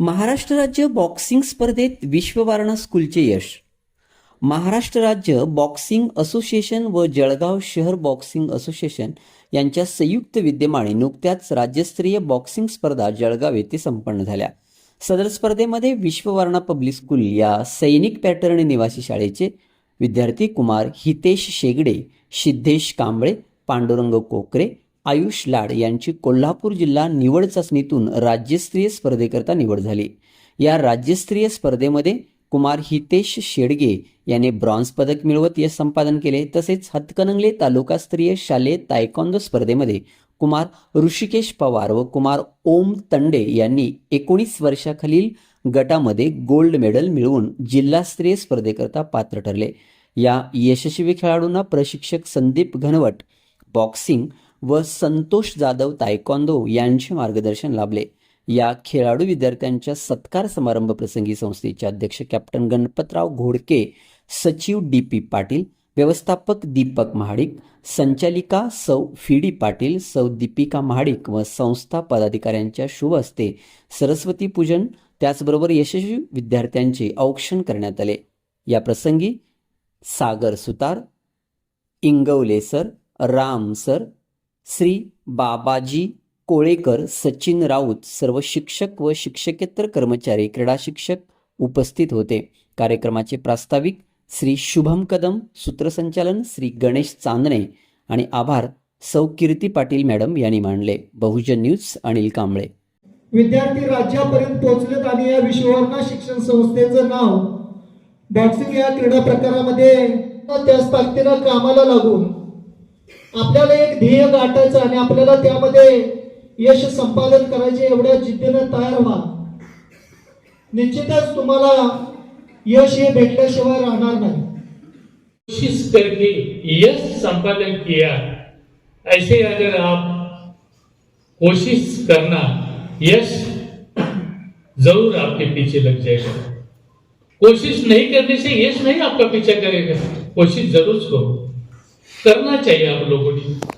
महाराष्ट्र राज्य बॉक्सिंग स्पर्धेत विश्ववारणा स्कूलचे यश. महाराष्ट्र राज्य बॉक्सिंग असोसिएशन व जळगाव शहर बॉक्सिंग असोसिएशन यांच्या संयुक्त विद्यमाने नुकत्याच राज्यस्तरीय बॉक्सिंग स्पर्धा जळगाव येथे संपन्न झाल्या. सदर स्पर्धेमध्ये विश्ववारणा पब्लिक स्कूल या सैनिक पॅटर्न निवासी शाळेचे विद्यार्थी कुमार हितेश शेगडे सिद्धेश कांबळे पांडुरंग कोकरे आयुष लाड यांची कोल्हापूर जिल्हा निवड चाचणीतून राज्यस्तरीय स्पर्धेकरता निवड झाली. या राज्यस्तरीय स्पर्धेमध्ये कुमार हितेश शेडगे याने ब्रॉन्झ पदक मिळवत यश संपादन केले. तसेच हातकणंगले तालुकास्तरीय शालेय तायकॉन्दो स्पर्धेमध्ये कुमार ऋषिकेश पवार व कुमार ओम तंडे यांनी एकोणीस वर्षाखालील गटामध्ये गोल्ड मेडल मिळवून जिल्हास्तरीय स्पर्धेकरता पात्र ठरले. या यशस्वी खेळाडूंना प्रशिक्षक संदीप घनवट बॉक्सिंग व संतोष जाधव तायकॉन्दो यांचे मार्गदर्शन लाभले. या खेळाडू विद्यार्थ्यांच्या सत्कार समारंभ प्रसंगी संस्थेचे अध्यक्ष कॅप्टन गणपतराव घोडके सचिव डी पी पाटील व्यवस्थापक दीपक महाडिक संचालिका सौ फिडी पाटील सौ दीपिका महाडिक व संस्था पदाधिकाऱ्यांच्या शुभ हस्ते सरस्वती पूजन त्याचबरोबर यशस्वी विद्यार्थ्यांचे औक्षण करण्यात आले. या प्रसंगी सागर सुतार इंगवले सर राम सर श्री बाबाजी कोळेकर सचिन राऊत सर्व शिक्षक व शिक्षकेतर कर्मचारी क्रीडा शिक्षक उपस्थित होते. कार्यक्रमाचे प्रास्ताविक श्री शुभम कदम सूत्रसंचालन श्री गणेश चांदणे आणि आभार सौ कीर्ती पाटील मॅडम यांनी मांडले. बहुजन न्यूज अनिल कांबळे. विद्यार्थी राज्यापर्यंत पोहोचलेत आणि या विश्ववर्णा शिक्षण संस्थेचं नाव बॉक्सिंग या क्रीडा प्रकारामध्ये त्याच ताकदीनं कामाला लागून आपल्याला एक ध्येय गाठायचं आणि आपल्याला त्यामध्ये यश संपादन करायचे एवढ्या जिद्दीनं तयार व्हा. निश्चितच तुम्हाला यश हे भेटल्याशिवाय राहणार नाही. कोशिश करके यश संपादन किया. ऐसे अगर आप कोशिश करना यश जरूर आपके पीछे लग जाएगा। कोशिश नहीं करने से यश नहीं आपका पीछा करेगा। कोशिश जरूर करो। करना चाहिए आप लोगों ने